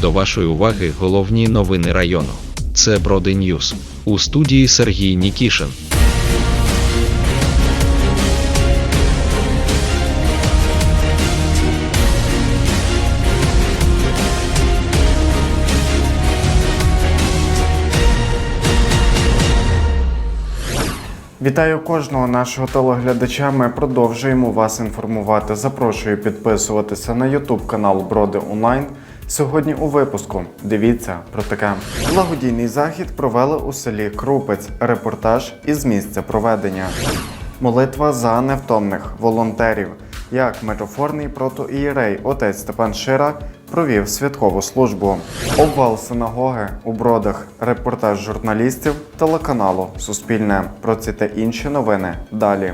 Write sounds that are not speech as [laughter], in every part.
До вашої уваги головні новини району. Це Броди Ньюс. У студії Сергій Нікішин. Вітаю кожного нашого телеглядача. Ми продовжуємо вас інформувати. Запрошую підписуватися на YouTube канал Броди Онлайн. Сьогодні у випуску дивіться про таке. Благодійний захід провели у селі Крупець. Репортаж із місця проведення. Молитва за невтомних волонтерів. Як митрофорний протоієрей отець Степан Шира провів святкову службу. Обвал синагоги у бродах. Репортаж журналістів телеканалу Суспільне. Про ці та інші новини далі.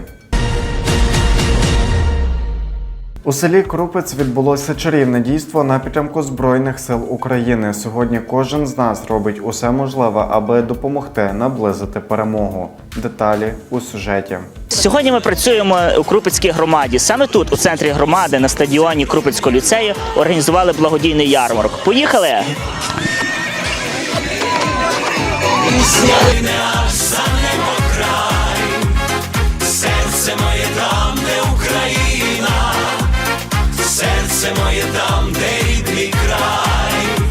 У селі Крупець відбулося чарівне дійство на підтримку Збройних сил України. Сьогодні кожен з нас робить усе можливе, аби допомогти наблизити перемогу. Деталі у сюжеті. Сьогодні ми працюємо у Крупецькій громаді. Саме тут, у центрі громади, на стадіоні Крупецького ліцею, організували благодійний ярмарок. Поїхали! Серце моє там, де рідний край.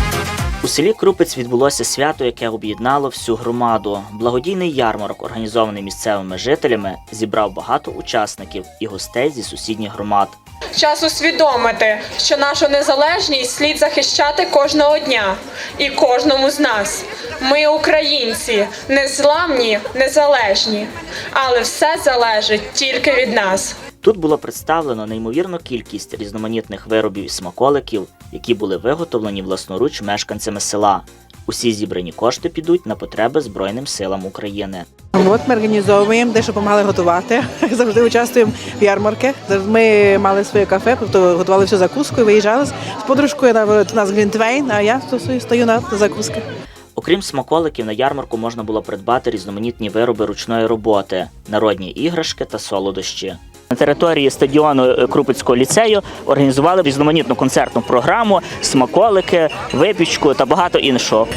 У селі Крупець відбулося свято, яке об'єднало всю громаду. Благодійний ярмарок, організований місцевими жителями, зібрав багато учасників і гостей зі сусідніх громад. Час усвідомити, що нашу незалежність слід захищати кожного дня і кожному з нас. Ми українці, незламні, незалежні, але все залежить тільки від нас. Тут було представлено неймовірну кількість різноманітних виробів і смаколиків, які були виготовлені власноруч мешканцями села. Усі зібрані кошти підуть на потреби Збройним силам України. От ми організовуємо, дещо допомагали готувати. [laughs] Завжди участвуємо в ярмарках. Ми мали своє кафе, тобто готували всю закуску і виїжджали з подружкою на нас Глінтвейн, а я стою на закусках. Окрім смаколиків, на ярмарку можна було придбати різноманітні вироби ручної роботи, народні іграшки та солодощі. На території стадіону е, Крупицького ліцею організували різноманітну концертну програму, смаколики, випічку та багато іншого.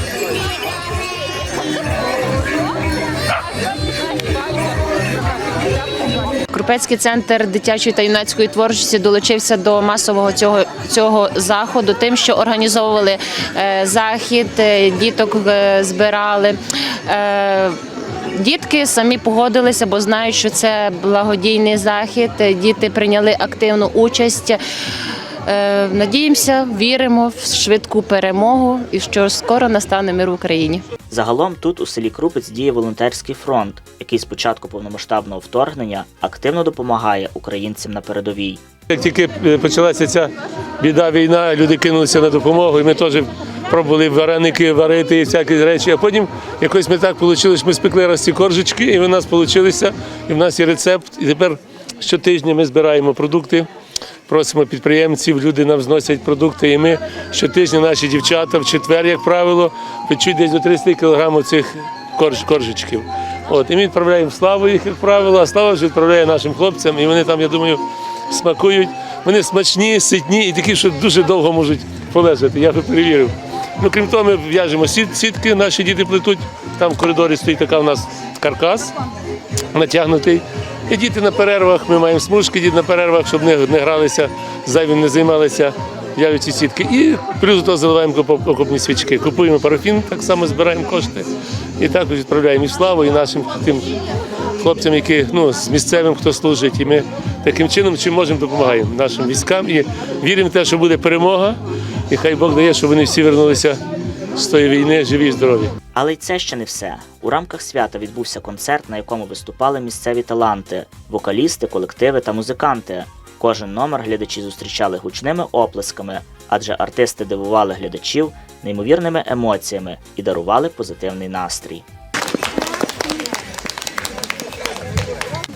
Крупецький центр дитячої та юнацької творчості долучився до масового цього цього заходу, тим, що організовували е, захід, е, діток збирали. Дітки самі погодилися, бо знають, що це благодійний захід. Діти прийняли активну участь. Е, Надіємося, віримо в швидку перемогу і що скоро настане мир в Україні. Загалом тут у селі Крупець діє волонтерський фронт, який з початку повномасштабного вторгнення активно допомагає українцям на передовій. Як тільки е, почалася ця біда, війна, люди кинулися на допомогу, і ми теж пробували вареники варити і всякі речі. А потім якось ми так вийшло, що ми спекли раз ці коржички, і в нас вийшло, і в нас є рецепт. І тепер щотижня ми збираємо продукти, просимо підприємців, люди нам зносять продукти. І ми щотижня наші дівчата в четвер, як правило, печуть десь до 30 кілограмів цих корж, коржичків. От, і ми відправляємо славу їх, як правило, а слава вже відправляє нашим хлопцям, і вони там, я думаю, смакують. Вони смачні, ситні і такі, що дуже довго можуть полежати. Я би перевірив. Ну, крім того, ми в'яжемо сітки, наші діти плетуть. Там в коридорі стоїть така у нас каркас натягнутий. І діти на перервах, ми маємо смужки, діти на перервах, щоб не, не гралися, зайвим не займалися, в'яжуть сітки. І плюс до того заливаємо окоп- окопні свічки. Купуємо парафін, так само збираємо кошти. І також відправляємо і славу, і нашим тим хлопцям, які ну, з місцевим, хто служить. І ми таким чином, чим можемо, допомагаємо нашим військам. І віримо в те, що буде перемога. І хай Бог дає, щоб вони всі вернулися з тої війни живі і здорові. Але й це ще не все. У рамках свята відбувся концерт, на якому виступали місцеві таланти, вокалісти, колективи та музиканти. Кожен номер глядачі зустрічали гучними оплесками, адже артисти дивували глядачів неймовірними емоціями і дарували позитивний настрій.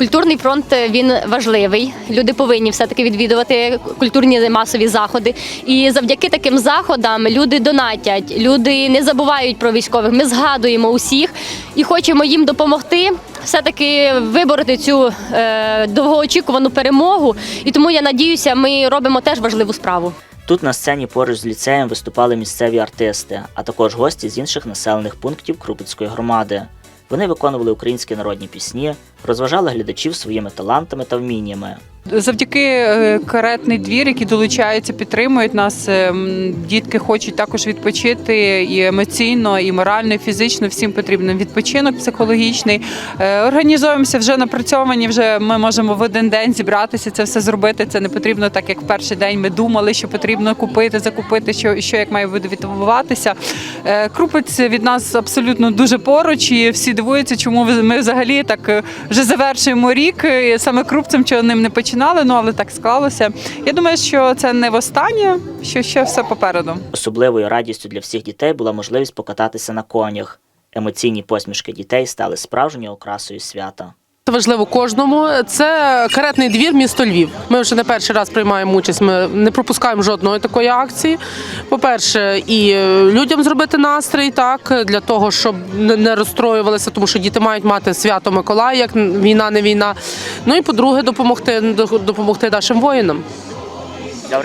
Культурний фронт е, він важливий. Люди повинні все-таки відвідувати культурні масові заходи. І завдяки таким заходам люди донатять, люди не забувають про військових. Ми згадуємо усіх і хочемо їм допомогти. Все-таки вибороти цю е, довгоочікувану перемогу, і тому я надіюся, ми робимо теж важливу справу. Тут на сцені поруч з ліцеєм виступали місцеві артисти, а також гості з інших населених пунктів Крупицької громади. Вони виконували українські народні пісні, розважали глядачів своїми талантами та вміннями. Завдяки е, каретний двір, які долучаються, підтримують нас. е, Дітки хочуть також відпочити і емоційно, і морально, і фізично. Всім потрібен відпочинок психологічний. Е, Організуємося вже напрацьовані. Вже ми можемо в один день зібратися, це все зробити. Це не потрібно так, як в перший день ми думали, що потрібно купити, закупити, що, що як має відбуватися. Крупець від нас абсолютно дуже поруч, і всі дивуються, чому ми взагалі так вже завершуємо рік. е, Саме крупцем, чого ним не починали, ну але так склалося. Я думаю, що це не востаннє, що ще все попереду. Особливою радістю для всіх дітей була можливість покататися на конях. Емоційні посмішки дітей стали справжньою окрасою свята. Це важливо кожному. Це каретний двір, місто Львів. Ми вже не перший раз приймаємо участь. Ми не пропускаємо жодної такої акції. По-перше, і людям зробити настрій, так для того, щоб не- розстроювалися, тому що діти мають мати свято Миколая, як війна, не війна. Ну і по-друге, допомогти допомогти нашим воїнам.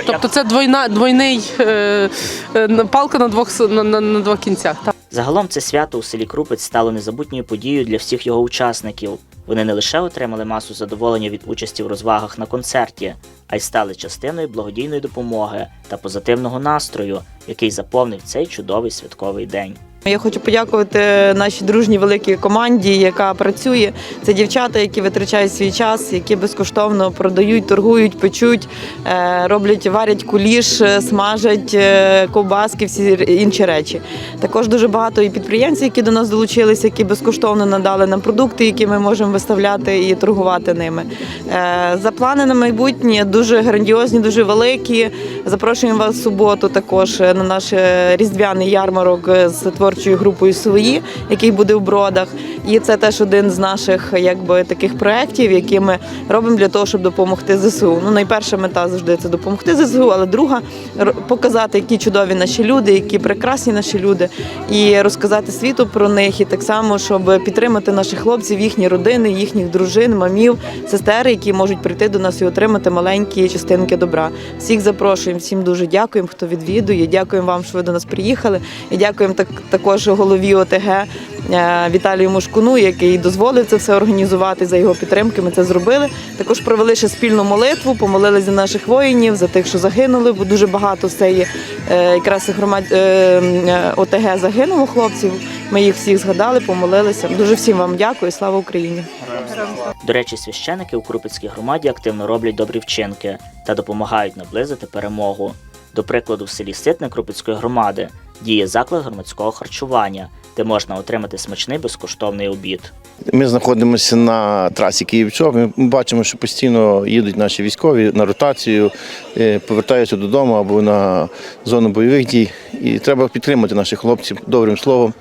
Тобто це двойна двойний е, е, палка на двох на, на, на двох кінцях. Так. Загалом це свято у селі Крупець стало незабутньою подією для всіх його учасників. Вони не лише отримали масу задоволення від участі в розвагах на концерті, а й стали частиною благодійної допомоги та позитивного настрою, який заповнив цей чудовий святковий день. Я хочу подякувати нашій дружній великій команді, яка працює. Це дівчата, які витрачають свій час, які безкоштовно продають, торгують, печуть, е, роблять, варять куліш, е, смажать е, ковбаски, всі інші речі. Також дуже багато і підприємців, які до нас долучилися, які безкоштовно надали нам продукти, які ми можемо виставляти і торгувати ними. За плани на майбутнє дуже грандіозні, дуже великі. Запрошуємо вас в суботу також на наш різдвяний ярмарок з творчою групою свої, який буде в бродах. І це теж один з наших якби таких проєктів, які ми робимо для того, щоб допомогти ЗСУ. Ну, найперша мета завжди це допомогти ЗСУ, але друга показати, які чудові наші люди, які прекрасні наші люди, і розказати світу про них, і так само, щоб підтримати наших хлопців, їхні родини, їхніх дружин, мамів, сестер, які можуть прийти до нас і отримати маленькі частинки добра. Всіх запрошуємо, всім дуже дякуємо, хто відвідує. Дякуємо вам, що ви до нас приїхали. І дякуємо так також голові ОТГ е, Віталію Мошкуну, який дозволив це все організувати за його підтримки. Ми це зробили. Також провели ще спільну молитву, помолилися за наших воїнів, за тих, що загинули, бо дуже багато з цієї е, якраз громад е, ОТГ загинуло хлопців. Ми їх всіх згадали, помолилися. Дуже всім вам дякую. Слава Україні! До речі, священики у Крупицькій громаді активно роблять добрі вчинки та допомагають наблизити перемогу. До прикладу, в селі Ситне Крупицької громади діє заклад громадського харчування, де можна отримати смачний безкоштовний обід. Ми знаходимося на трасі Київ-Чоп. Ми бачимо, що постійно їдуть наші військові на ротацію, е, повертаються додому або на зону бойових дій. І треба підтримати наших хлопців добрим словом.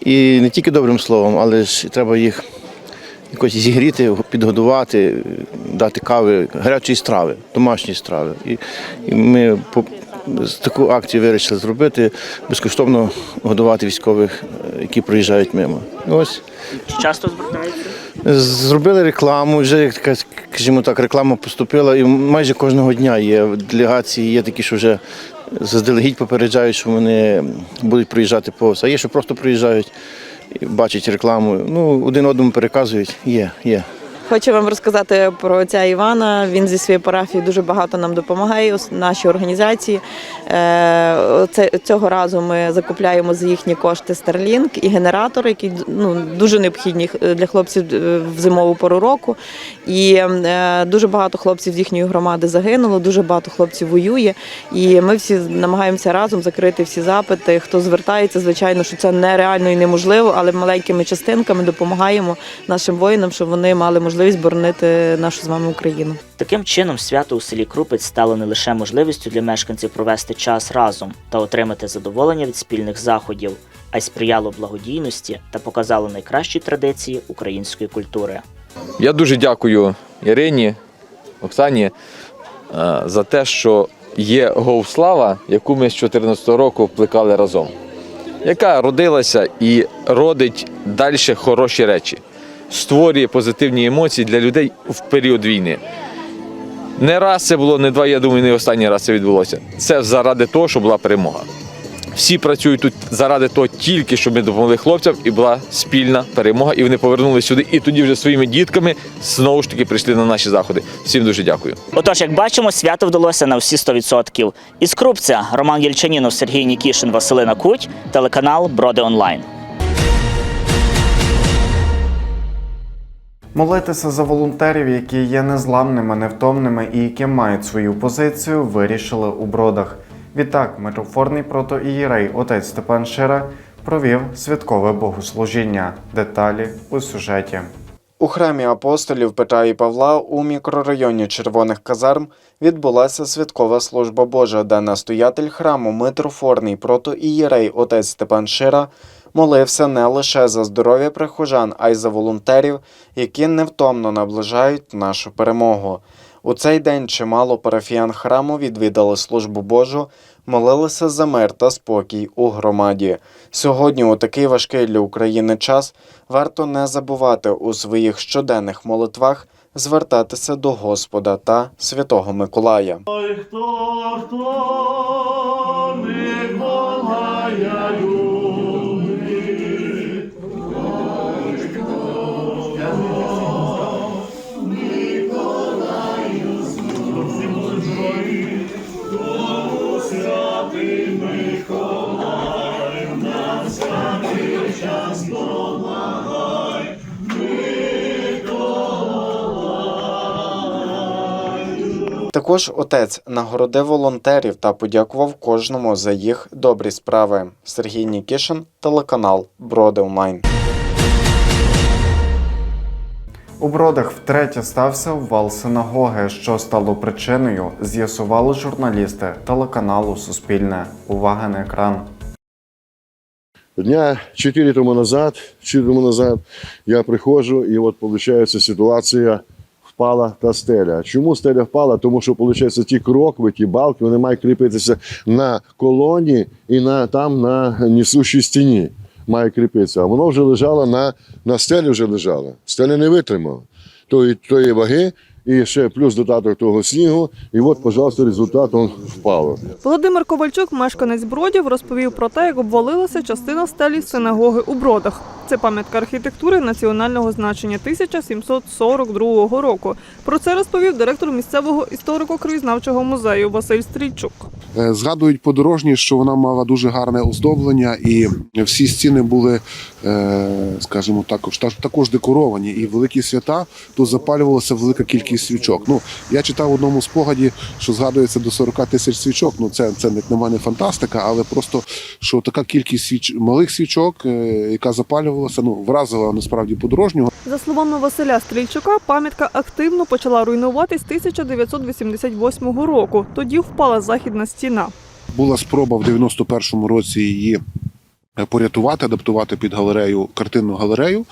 І не тільки добрим словом, але ж треба їх якось зігріти, підгодувати, дати кави, гарячої страви, домашньої страви. І, і ми таку акцію вирішили зробити, безкоштовно годувати військових, е, які проїжджають мимо. Ось Чи часто звертаються? Зробили рекламу, вже така, скажімо так, реклама поступила, і майже кожного дня є делегації, є такі, що вже заздалегідь попереджають, що вони будуть приїжджати повз. А є, що просто приїжджають, бачать рекламу. Ну, один одному переказують. Є, є. Хочу вам розказати про отця Івана. Він зі своєї парафії дуже багато нам допомагає нашій організації. Е, цього разу ми закупляємо за їхні кошти Starlink і генератор, який ну дуже необхідні для хлопців е, в зимову пору року. І е, дуже багато хлопців з їхньої громади загинуло, дуже багато хлопців воює. І ми всі намагаємося разом закрити всі запити. Хто звертається, звичайно, що це нереально і неможливо, але маленькими частинками допомагаємо нашим воїнам, щоб вони мали можливість боронити нашу з вами Україну. Таким чином, свято у селі Крупець стало не лише можливістю для мешканців провести час разом та отримати задоволення від спільних заходів, а й сприяло благодійності та показало найкращі традиції української культури. Я дуже дякую Ірині, Оксані е, за те, що є Говслава, яку ми з 2014 року плекали разом, яка родилася і родить далі хороші речі, створює позитивні емоції для людей в період війни. Не раз це було, не два, я думаю, не останній раз це відбулося. Це заради того, щоб була перемога. Всі працюють тут заради того, тільки щоб ми допомогли хлопцям, і була спільна перемога, і вони повернулися сюди. І тоді вже своїми дітками знову ж таки прийшли на наші заходи. Всім дуже дякую. Отож, як бачимо, свято вдалося на всі 100%. Із Крупця Роман Єльчанінов, Сергій Нікішин, Василина Куть, телеканал Броди Онлайн. Молитися за волонтерів, які є незламними, невтомними і які мають свою позицію, вирішили у бродах. Відтак, митрофорний протоієрей отець Степан Шира провів святкове богослужіння. Деталі у сюжеті. У храмі апостолів Петра і Павла у мікрорайоні Червоних казарм відбулася святкова служба Божа, де настоятель храму митрофорний протоієрей отець Степан Шира молився не лише за здоров'я прихожан, а й за волонтерів, які невтомно наближають нашу перемогу. У цей день чимало парафіян храму відвідали службу Божу, молилися за мир та спокій у громаді. Сьогодні, у такий важкий для України час, варто не забувати у своїх щоденних молитвах звертатися до Господа та Святого Миколая. Також отець нагородив волонтерів та подякував кожному за їх добрі справи. Сергій Нікішин, телеканал Броди Онлайн. У бродах втретє стався обвал синагоги, що стало причиною, з'ясували журналісти телеканалу Суспільне. Увага на екран. Дня 4 тому назад, 4 тому назад я приходжу, і от виходить ситуація. Впала та стеля. Чому стеля впала? Тому що виходить, ті крокви, ті балки, вони мають кріпитися на колоні і на там на несущій стіні. Має кріпитися. А воно вже лежало на, на стелі вже лежало. Стеля не витримала тої, тої ваги, і ще плюс додаток того снігу. І от, пожалуйста, результат он впало. Володимир Ковальчук, мешканець Бродів, розповів про те, як обвалилася частина стелі синагоги у Бродах. Це пам'ятка архітектури національного значення 1742 року. Про це розповів директор місцевого історико-краєзнавчого музею Василь Стрільчук. Е, Згадують подорожні, що вона мала дуже гарне оздоблення, і всі стіни були, е, скажімо, також також декоровані. І великі свята тут запалювалася велика кількість свічок. Ну я читав в одному спогаді, що згадується до 40 тисяч свічок. Ну це це як на мене фантастика, але просто що така кількість свіч малих свічок, е, яка запалювалася, ну вразила насправді подорожнього. За словами Василя Стрільчука, пам'ятка активно почала руйнуватись 1988 року. Тоді впала західна стіна. Була спроба в 91-му році її порятувати, адаптувати під галерею, картинну галерею.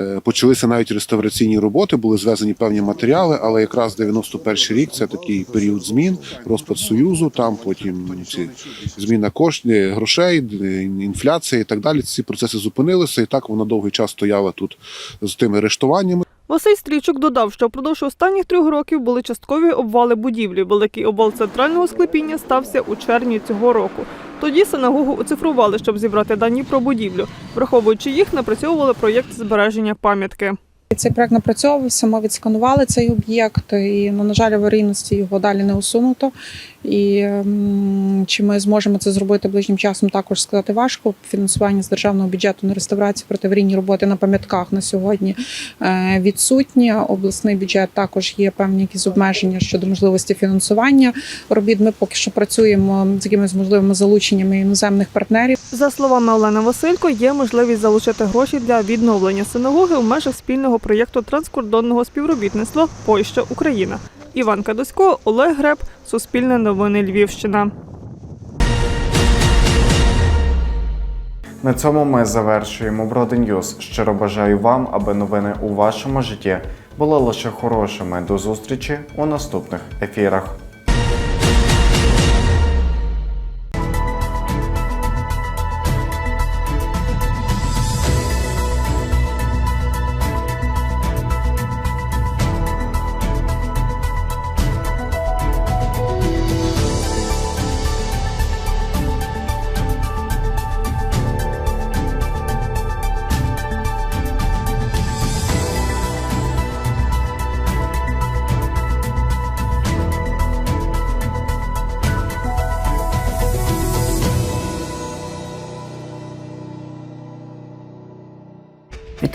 Е, Почалися навіть реставраційні роботи, були звезені певні матеріали, але якраз 91 рік це такий період змін, розпад союзу. Там потім ці зміна коштів, грошей, д- інфляція і так далі. Ці процеси зупинилися, і так вона довгий час стояла тут з тими арештуваннями. Василь Стрільчук додав, що впродовж останніх трьох років були часткові обвали будівлі. Великий обвал центрального склепіння стався у червні цього року. Тоді синагогу оцифрували, щоб зібрати дані про будівлю. Враховуючи їх, напрацьовували проєкт збереження пам'ятки. Цей проект напрацьовувався, ми відсканували цей об'єкт, і ну, на жаль, аварійності його далі не усунуто. І чи ми зможемо це зробити ближнім часом, також сказати важко. Фінансування з державного бюджету на реставрацію протиаварійні роботи на пам'ятках на сьогодні е, відсутні. Обласний бюджет також є певні якісь обмеження щодо можливості фінансування робіт. Ми поки що працюємо з якимись можливими залученнями іноземних партнерів. За словами Олени Василько, є можливість залучити гроші для відновлення синагоги в межах спільного проєкту транскордонного співробітництва Польща Україна. Іван Кадосько, Олег Греб, Суспільне новини Львівщина. На цьому ми завершуємо броденюз. Щиро бажаю вам, аби новини у вашому житті були лише хорошими. До зустрічі у наступних ефірах.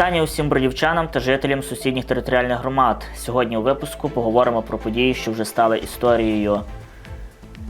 Вітання усім бродівчанам та жителям сусідніх територіальних громад. Сьогодні у випуску поговоримо про події, що вже стали історією.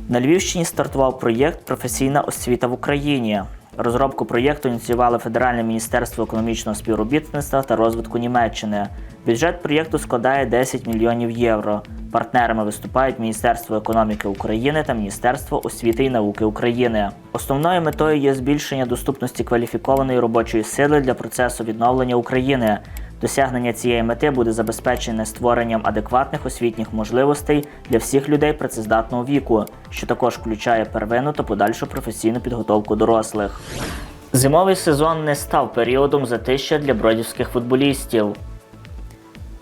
На Львівщині стартував проєкт Професійна освіта в Україні. Розробку проєкту ініціювали Федеральне міністерство економічного співробітництва та розвитку Німеччини. Бюджет проєкту складає 10 мільйонів євро. Партнерами виступають Міністерство економіки України та Міністерство освіти і науки України. Основною метою є збільшення доступності кваліфікованої робочої сили для процесу відновлення України. Досягнення цієї мети буде забезпечене створенням адекватних освітніх можливостей для всіх людей працездатного віку, що також включає первинну та подальшу професійну підготовку дорослих. Зимовий сезон не став періодом затища для бродівських футболістів.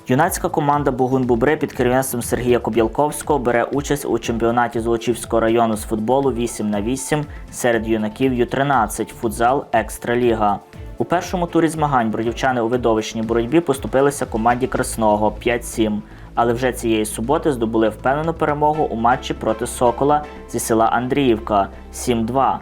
Юнацька команда Богун Бубри під керівництвом Сергія Коб'ялковського бере участь у чемпіонаті Золочівського району з футболу 8 на 8 серед юнаків Ю-13 футзал Екстраліга. У першому турі змагань бродівчани у видовищній боротьбі поступилися команді Красного 5-7, але вже цієї суботи здобули впевнену перемогу у матчі проти Сокола зі села Андріївка 7-2.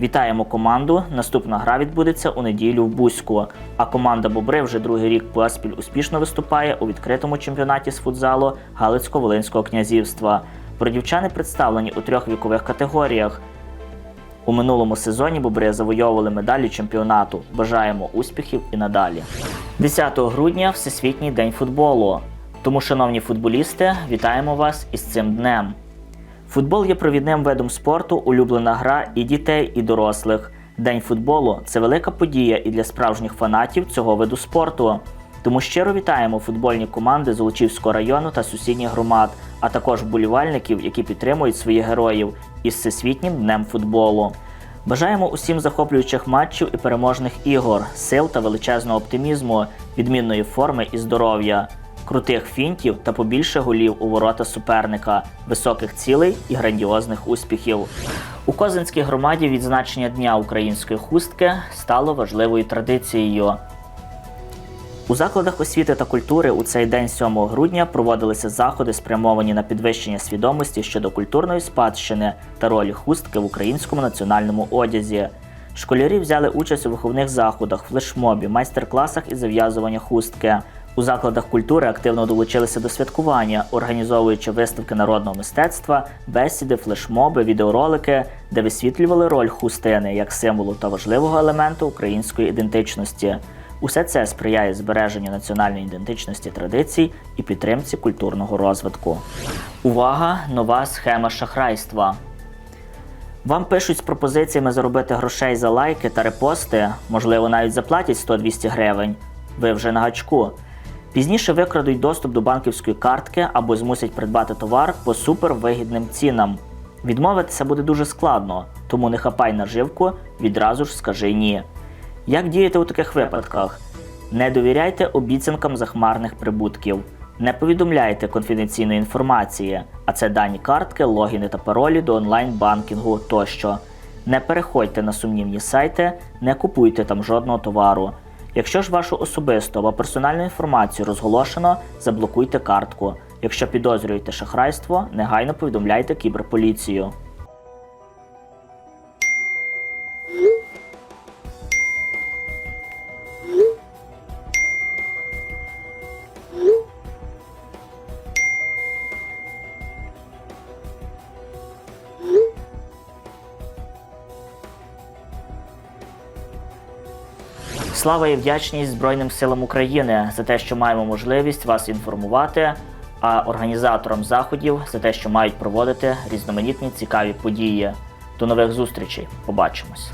Вітаємо команду. Наступна гра відбудеться у неділю в Бузьку. А команда Бобри вже другий рік поспіль успішно виступає у відкритому чемпіонаті з футзалу Галицько-Волинського князівства. Бродівчани представлені у трьох вікових категоріях. У минулому сезоні Бобри завойовували медалі чемпіонату. Бажаємо успіхів і надалі. 10 грудня Всесвітній день футболу. Тому, шановні футболісти, вітаємо вас із цим днем. Футбол є провідним видом спорту, улюблена гра і дітей, і дорослих. День футболу це велика подія і для справжніх фанатів цього виду спорту. Тому щиро вітаємо футбольні команди Золочівського району та сусідніх громад, а також вболівальників, які підтримують своїх героїв із Всесвітнім днем футболу. Бажаємо усім захоплюючих матчів і переможних ігор, сил та величезного оптимізму, відмінної форми і здоров'я, крутих фінтів та побільше голів у ворота суперника, високих цілей і грандіозних успіхів. У Козинській громаді відзначення Дня української хустки стало важливою традицією. У закладах освіти та культури у цей день 7 грудня проводилися заходи, спрямовані на підвищення свідомості щодо культурної спадщини та ролі хустки в українському національному одязі. Школярі взяли участь у виховних заходах, флешмобі, майстер-класах із зав'язування хустки. У закладах культури активно долучилися до святкування, організовуючи виставки народного мистецтва, бесіди, флешмоби, відеоролики, де висвітлювали роль хустини як символу та важливого елементу української ідентичності. Усе це сприяє збереженню національної ідентичності традицій і підтримці культурного розвитку. Увага! Нова схема шахрайства. Вам пишуть з пропозиціями заробити грошей за лайки та репости, можливо, навіть заплатять 100-200 гривень. Ви вже на гачку. Пізніше викрадуть доступ до банківської картки або змусять придбати товар по супервигідним цінам. Відмовитися буде дуже складно, тому не хапай наживку, відразу ж скажи ні. Як діяти у таких випадках? Не довіряйте обіцянкам захмарних прибутків. Не повідомляйте конфіденційної інформації, а це дані картки, логіни та паролі до онлайн-банкінгу тощо. Не переходьте на сумнівні сайти, не купуйте там жодного товару. Якщо ж вашу особисту або персональну інформацію розголошено, заблокуйте картку. Якщо підозрюєте шахрайство, негайно повідомляйте кіберполіцію. Слава і вдячність Збройним силам України за те, що маємо можливість вас інформувати, а організаторам заходів за те, що мають проводити різноманітні цікаві події. До нових зустрічей. Побачимось.